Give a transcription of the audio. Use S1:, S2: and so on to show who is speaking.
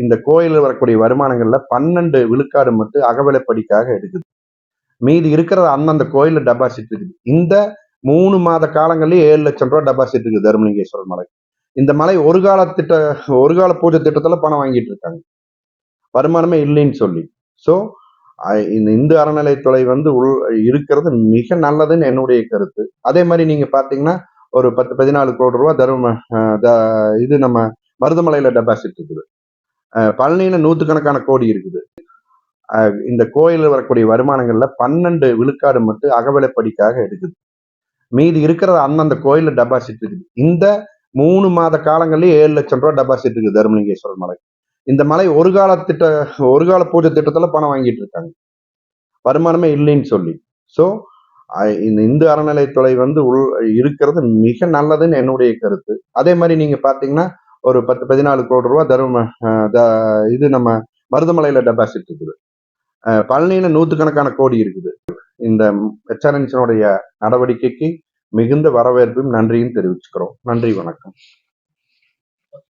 S1: இந்த கோயிலில் வரக்கூடிய வருமானங்களில் பன்னெண்டு விழுக்காடு மட்டும் அகவிலைப்படிக்காக எடுக்குது. மீதி இருக்கிறது அந்தந்த கோயிலில் டெபாசிட் இருக்குது. இந்த மூணு மாத காலங்கள்லயே ஏழு லட்சம் ரூபா டெபாசிட் இருக்குது தர்மலிங்கேஸ்வரர் மலை. இந்த மலை ஒரு கால திட்ட ஒரு கால பூஜை திட்டத்தில் பணம் வாங்கிட்டு இருக்காங்க. வருமானமே இல்லைன்னு சொல்லி. ஸோ இந்த இந்து அறநிலைத்துறை வந்து உள் இருக்கிறது மிக நல்லதுன்னு என்னுடைய கருத்து. அதே மாதிரி நீங்க பாத்தீங்கன்னா ஒரு பத்து பதினாலு கோடி ரூபா தர்ம த- இது நம்ம மருதமலையில டெபாசிட் இருக்குது. பழனியில நூற்றுக்கணக்கான கோடி இருக்குது. இந்த கோயிலில் வரக்கூடிய வருமானங்கள்ல பன்னெண்டு விழுக்காடு மட்டும் அகவிலைப்படிக்காக எடுக்குது. மீதி இருக்கிறது அந்தந்த கோயிலில் டெபாசிட் இருக்குது. இந்த மூணு மாத காலங்களிலே ஏழு லட்சம் ரூபா டெபாசிட் இருக்குது தர்மலிங்கேஸ்வரர் மலை. இந்த மலை ஒரு கால திட்ட ஒரு கால பூஜை திட்டத்துல பணம் வாங்கிட்டு இருக்காங்க. வருமானமே இல்லைன்னு சொல்லி. ஸோ இந்த இந்து அறநிலைத்துறை வந்து உள் இருக்கிறது மிக நல்லதுன்னு என்னுடைய கருத்து. அதே மாதிரி நீங்க பாத்தீங்கன்னா ஒரு பத்து பதினாலு கோடி ரூபா தரும த- இது நம்ம மருதமலையில டெபாசிட் இருக்குது. அஹ், பழனியில நூத்துக்கணக்கான கோடி இருக்குது. இந்த எச்ஆர்என்சினுடைய நடவடிக்கைக்கு மிகுந்த வரவேற்பும் நன்றியும் தெரிவிச்சுக்கிறோம். நன்றி வணக்கம்.